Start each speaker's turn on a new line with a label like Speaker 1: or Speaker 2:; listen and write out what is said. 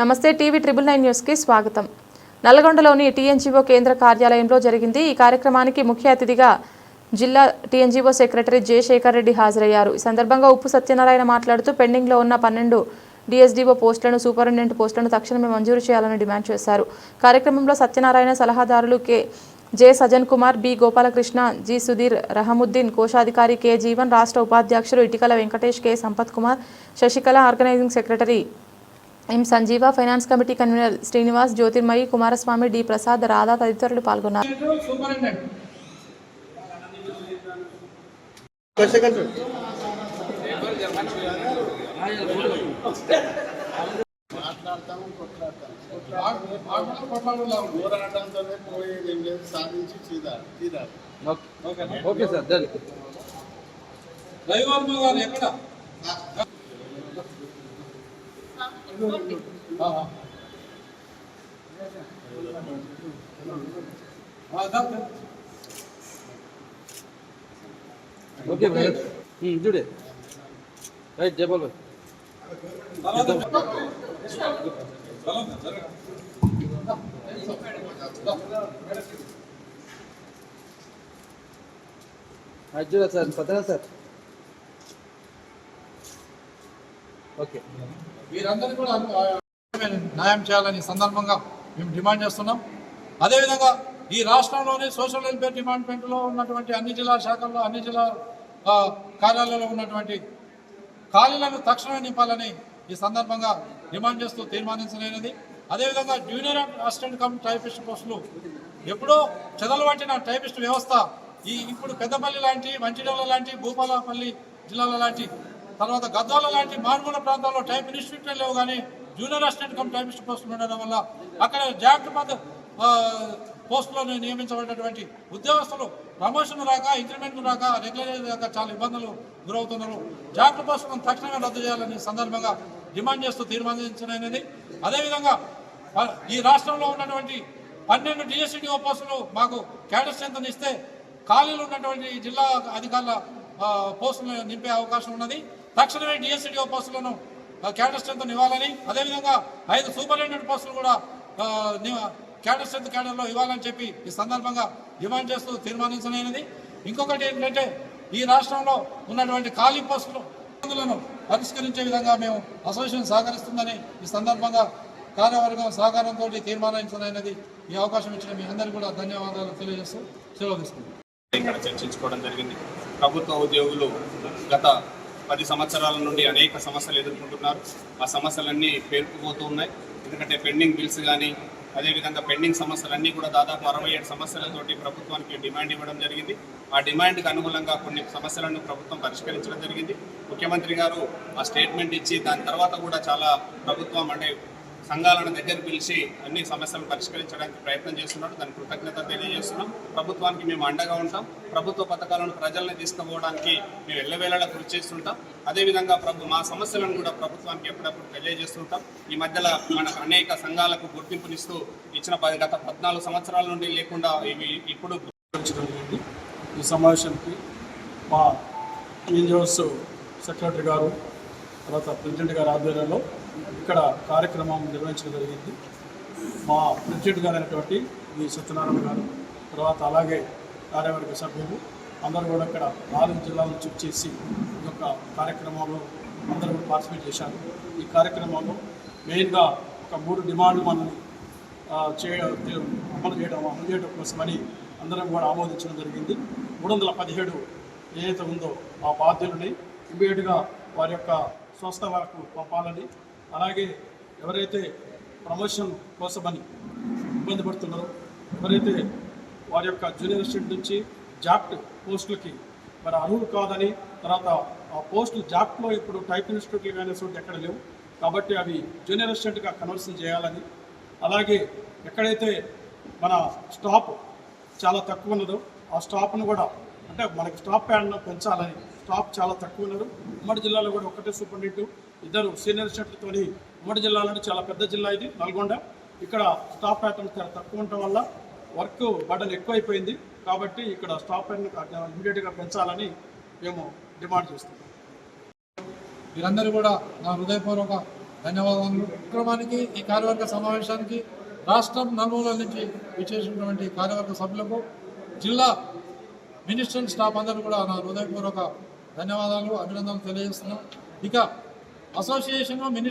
Speaker 1: నమస్తే TV triple nine న్యూస్కి స్వాగతం. నల్గొండలోని టీఎన్జీఓ కేంద్ర కార్యాలయంలో జరిగింది ఈ కార్యక్రమానికి ముఖ్య అతిథిగా జిల్లా టీఎన్జీఓ సెక్రటరీ జయశేఖర్ రెడ్డి హాజరయ్యారు. ఈ సందర్భంగా ఉప్పు సత్యనారాయణ మాట్లాడుతూ పెండింగ్లో ఉన్న పన్నెండు డిఎస్డీఓ పోస్టులను సూపరింటెండెంట్ పోస్టులను తక్షణమే మంజూరు చేయాలని డిమాండ్ చేశారు. కార్యక్రమంలో సత్యనారాయణ సలహాదారులు K. J. Sajan Kumar B. Gopalakrishna G. Sudheer Rahamuddin కోశాధికారి కె. జీవన్ రాష్ట్ర ఉపాధ్యక్షులు Itikala Venkatesh K. Sampath Kumar Sasikala organising secretary M Sanjeeva finance committee convener Srinivas Jyothirmayi Kumaraswamy D. Prasad Radha తదితరులు పాల్గొన్నారు.
Speaker 2: సూపరింటెండెంట్
Speaker 3: మాట్లాడతాము
Speaker 4: okay brother చూడే right Jayapal భాయ్
Speaker 2: తర్వాత తర్వాత జరగ.
Speaker 4: రైట్ చూడే సార్ సత్యనా సార్ ఓకే.
Speaker 2: వీరందరినీ కూడా న్యాయం చేయాలని సందర్భంగా మేము డిమాండ్ చేస్తున్నాం. అదేవిధంగా ఈ రాష్ట్రంలోని సోషల్ వెల్ఫేర్ డిపార్ట్మెంట్లో ఉన్నటువంటి అన్ని జిల్లా శాఖల్లో అన్ని జిల్లా కార్యాలయాల్లో ఉన్నటువంటి ఖాళీలను తక్షణమే నింపాలని ఈ సందర్భంగా డిమాండ్ చేస్తూ తీర్మానించలేనిది. అదేవిధంగా జూనియర్ అసిస్టెంట్ కమ్ టైపిస్ట్ పోస్టులు ఎప్పుడో చెదలబట్టిన టైపిస్ట్ వ్యవస్థ ఈ ఇప్పుడు పెద్దపల్లి లాంటి మంచిర్యాల లాంటి భూపాలపల్లి జిల్లాల లాంటి తర్వాత గద్వాల లాంటి మారుమూల ప్రాంతాల్లో టైప్ ఇన్స్టిట్యూట్లు లేవు కానీ జూనియర్ అసిస్టెంట్ కమ్ టైపిస్ట్ పోస్టులు ఉండడం వల్ల అక్కడ జాగ్రత్త పద పోస్టులో నియమించబడినటువంటి ఉద్యోగస్తులు ప్రమోషన్ రాక ఇంక్రిమెంట్ రాక రెగ్యులర్ రాక చాలా ఇబ్బందులు గురవుతున్నారు. జాగ్రత్త పోస్టులను తక్షణమే రద్దు చేయాలని సందర్భంగా డిమాండ్ చేస్తూ తీర్మానించనైనది అదేవిధంగా ఈ రాష్ట్రంలో ఉన్నటువంటి పన్నెండు డిఎస్సిడిఓ పోస్టులు మాకు క్యాడర్ స్ట్రెంత్ ఇస్తే ఖాళీలు ఉన్నటువంటి జిల్లా అధికారుల పోస్టులు పోస్టులను నింపే అవకాశం ఉన్నది. తక్షణమే డిఎస్సిడిఓ పోస్టులను క్యాడర్ స్ట్రెంత్ ఇవ్వాలని అదేవిధంగా ఐదు సూపరింటెండెంట్ పోస్టులు కూడా క్యాడర్ స్ట్రెంత్ క్యాడర్లో ఇవ్వాలని చెప్పి ఈ సందర్భంగా డిమాండ్ చేస్తూ తీర్మానించలేనిది ఇంకొకటి ఏంటంటే ఈ రాష్ట్రంలో ఉన్నటువంటి ఖాళీ పోస్టులు ఇబ్బందులను పరిష్కరించే విధంగా మేము అసోసియేషన్ సహకరిస్తుందని ఈ సందర్భంగా కార్యవర్గం సహకారంతో తీర్మానించలేనిది ఈ అవకాశం ఇచ్చిన మీ అందరికీ కూడా ధన్యవాదాలు తెలియజేస్తూ సెలవు తీసుకుంటాం
Speaker 5: ఇక్కడ చర్చించుకోవడం జరిగింది. ప్రభుత్వ ఉద్యోగులు గత పది సంవత్సరాల నుండి అనేక సమస్యలు ఎదుర్కొంటున్నారు. ఆ సమస్యలన్నీ పేరుకుపోతూ ఉన్నాయి ఎందుకంటే పెండింగ్ బిల్స్ కానీ అదేవిధంగా పెండింగ్ సమస్యలన్నీ కూడా దాదాపు అరవై ఏడు సమస్యలతోటి ప్రభుత్వానికి డిమాండ్ ఇవ్వడం జరిగింది. ఆ డిమాండ్కి అనుగుణంగా కొన్ని సమస్యలను ప్రభుత్వం పరిష్కరించడం జరిగింది. ముఖ్యమంత్రి గారు ఆ స్టేట్మెంట్ ఇచ్చి దాని తర్వాత కూడా చాలా ప్రభుత్వం అంటే సంఘాలను దగ్గర పిలిచి అన్ని సమస్యలను పరిష్కరించడానికి ప్రయత్నం చేస్తున్నాడు. దాని కృతజ్ఞత తెలియజేస్తున్నాం. ప్రభుత్వానికి మేము అండగా ఉంటాం. ప్రభుత్వ పథకాలను ప్రజల్ని తీసుకుపోవడానికి మేము ఎల్లవేళలా కృషి చేస్తుంటాం. అదేవిధంగా ప్రభు మా సమస్యలను కూడా ప్రభుత్వానికి ఎప్పుడప్పుడు తెలియజేస్తుంటాం. ఈ మధ్యలో మనకు అనేక సంఘాలకు గుర్తింపునిస్తూ ఇచ్చిన పది గత పద్నాలుగు సంవత్సరాల నుండి లేకుండా ఇవి ఇప్పుడు
Speaker 6: ఈ సమావేశానికి మా టీఎన్జిఓస్ సెక్రటరీ గారు తర్వాత ప్రెసిడెంట్ గారి ఆధ్వర్యంలో ఇక్కడ కార్యక్రమం నిర్వహించడం జరిగింది. మా ప్రెసిడెంట్ గారు అయినటువంటి వి. సత్యనారాయణ గారు తర్వాత అలాగే కార్యవర్గ సభ్యులు అందరూ కూడా ఇక్కడ నాలుగు జిల్లాలను చెక్ చేసి ఈ యొక్క కార్యక్రమంలో అందరూ కూడా పార్టిసిపేట్ చేశారు. ఈ కార్యక్రమంలో మెయిన్గా ఒక మూడు డిమాండ్లు మనల్ని ఆ, చే అమలు చేయడం అమలు చేయడం కోసమని అందరం కూడా ఆమోదించడం జరిగింది. మూడు వందల పదిహేడు ఏదైతే ఉందో ఆ బాధ్యులని ఇమీడియట్గా వారి యొక్క స్వస్థ వరకు పంపాలని అలాగే ఎవరైతే ప్రమోషన్ కోసమని ఇబ్బంది పడుతున్నారో ఎవరైతే వారి యొక్క జూనియర్ అసిస్టెంట్ నుంచి జాక్ట్ పోస్టులకి మరి అర్హులు కాదని తర్వాత ఆ పోస్టులు జాక్ట్లో ఇప్పుడు టైప్ ఇన్స్టిట్యూట్లు కానీ చోటు ఎక్కడ లేవు కాబట్టి అవి జూనియర్ అసిస్టెంట్గా కన్వర్షన్ చేయాలని అలాగే ఎక్కడైతే మన స్టాప్ చాలా తక్కువ ఉన్నదో ఆ స్టాప్ను కూడా అంటే మనకి స్టాప్ ప్యాడ్ను పెంచాలని స్టాప్ చాలా తక్కువ ఉన్నారు. ఉమ్మడి జిల్లాలో కూడా ఒకటే సూపరింటెండెంట్ ఇద్దరు సీనియర్ అసిస్టెంట్లతో ఉమ్మడి జిల్లాలో చాలా పెద్ద జిల్లా ఇది నల్గొండ. ఇక్కడ స్టాప్ ప్యాటర్న్ చాలా తక్కువ ఉండటం వల్ల వర్క్ బటన్ ఎక్కువైపోయింది. కాబట్టి ఇక్కడ స్టాప్ ప్యాటర్న్ ఇమీడియట్గా పెంచాలని మేము డిమాండ్ చేస్తున్నాం.
Speaker 2: మీరందరూ కూడా నా హృదయపూర్వక ధన్యవాదాలు. క్రమానికి ఈ కార్యవర్గ సమావేశానికి రాష్ట్రం నలుమూలల నుంచి విచ్చేసినటువంటి కార్యవర్గ సభ్యులకు జిల్లా మినిస్టర్ స్టాఫ్ అందరూ కూడా నా హృదయపూర్వక ధన్యవాదాలు అభినందనలు తెలియజేస్తున్నాం. ఇక అసోసియేషన్ మినిస్టర్